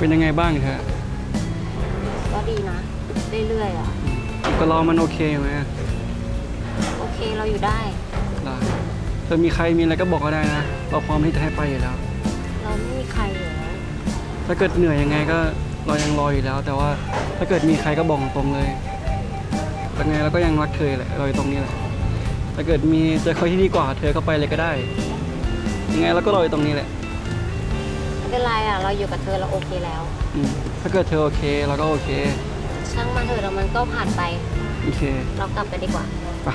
เป็นยังไงบ้างเธอก็ดีนะ เรื่อยๆอะก็รอมันโอเคไหมโอเคเราอยู่ได้ได้เธอมีใครมีอะไรก็บอกก็ได้นะ เราพร้อมที่จะให้ไปอยู่แล้ว เราไม่มีใครเหรอถ้าเกิดเหนื่อยยังไงก็เรายังรออยู่แล้ว แต่ว่าถ้าเกิดมีใครก็บอกตรงเลยยังไงเราก็ยังรักเธอแหละเราอยู่ตรงนี้แหละถ้าเกิดมีเจอใครที่ดีกว่า เธอก็ไปเลยก็ได้ ยังไงเราก็รออยู่ตรงนี้แหละไม่ เป็นไรอะ เราอยู่กับเธอเราโอเคแล้ว อืมถ้าเกิดเธอโอเคเราก็โอเค ช่างมันเถอะแล้วมันก็ผ่านไป โอเคเรากลับกันดีกว่า ไป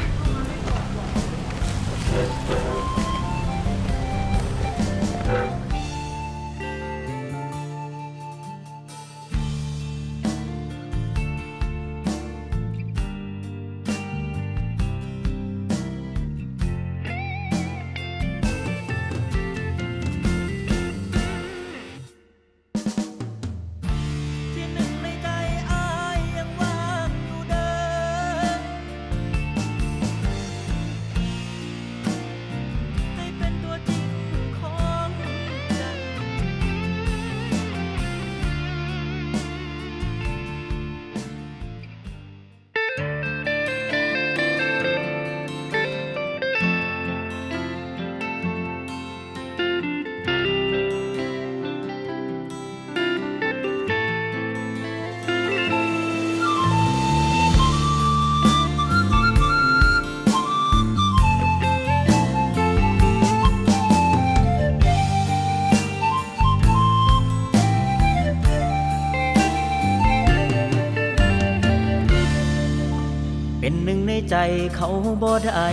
เขาบ่ได้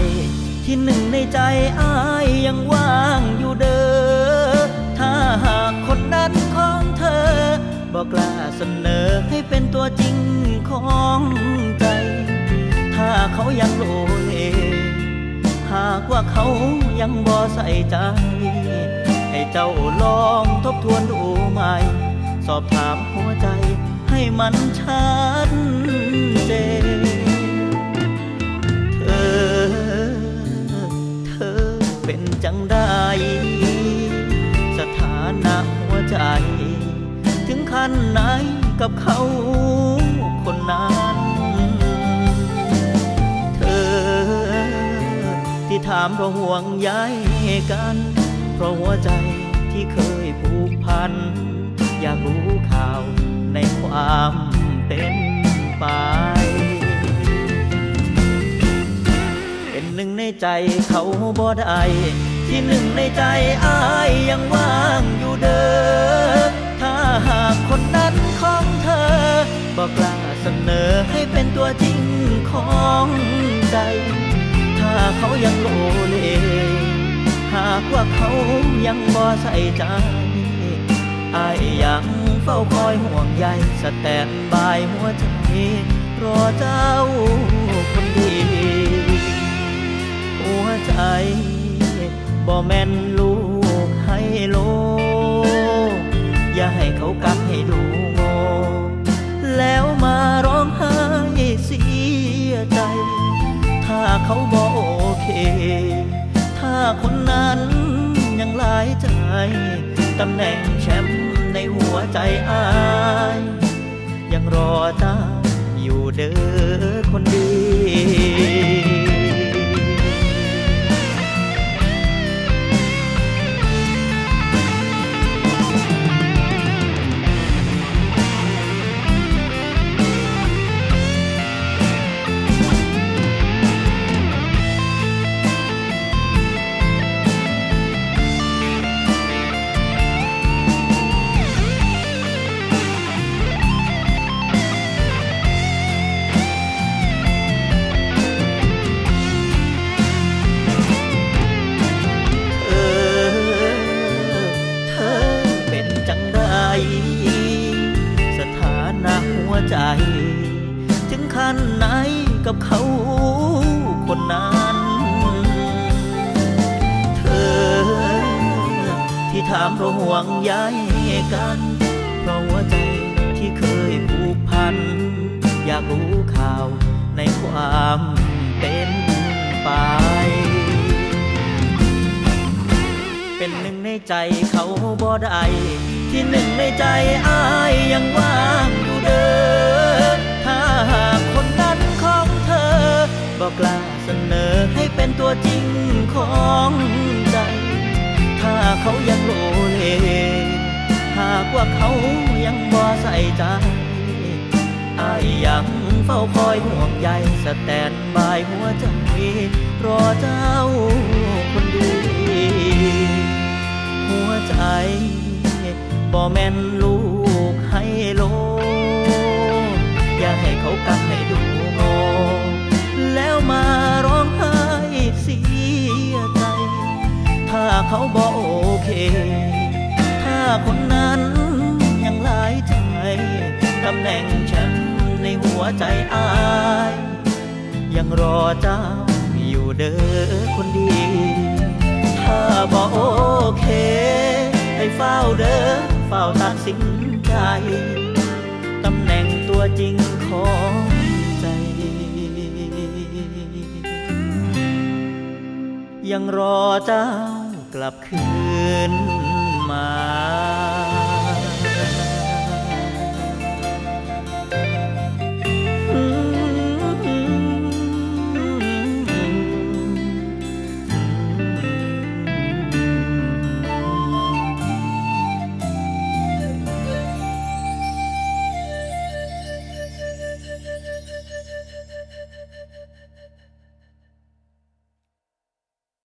ที่หนึ่งในใจอายยังว่างอยู่เด้อ ถ้าหากคนนั้นของเธอ บอกกล้าเสนอให้เป็นตัวจริงของใจ ถ้าเขายังโลเลหากว่าเขายังบ่ใส่ใจ ให้เจ้าลองทบทวนดูใหม่ สอบถามหัวใจให้มันชัด ถึงขั้นไหนกับเขาคนนั้น เธอที่ถามเพราะห่วงใยกัน เพราะหัวใจที่เคยผูกพัน อยากรู้ข่าวในความเป็นไป เป็นหนึ่งในใจเขาบ่ได้ที่หนึ่งในใจอายยังว่างอยู่เด้อ บอกกล้าเสนอให้เป็นตัวจริงของใจ ถ้าเขายังโลเล หากว่าเขายังบ่ใส่ใจอายยังเฝ้าคอยห่วงใยสแตนบายหัวใจรอเจ้าคนดี หัวใจบ่แม่นล เขาบ่โอเค ถ้าคนนั้นยังหลายใจตำแหน่งแชมป์ในหัวใจอา ถึงขั้นไหนกับเขาคนนั้น เธอ ที่ถามเพราะห่วงใยกัน เพราะหัวใจที่เคยผูกพัน อยากรู้ข่าวในความเป็นไป เป็นหนึ่งในใจเขาบ่ได้ที่หนึ่งในใจอายยังว่า องใจ ถ้าเขายังโลเล หากว่าเขายังบ่ใส่ใจอายยังเฝ้าคอยห่วงใยสแตนบายหัวใจรอเจ้า เขาบอกโอเค ถ้าคนนั้นยังหลายใจตำแหน่งแชมป์ในหัวใจอาย ยังรอเจ้าอยู่เด้อคนดี ถ้าบอกโอเค ให้เฝ้าเด้อเฝ้าตัดสินใจตำแหน่งตัวจริงของใจ ยังรอเจ้า กลับคืนมา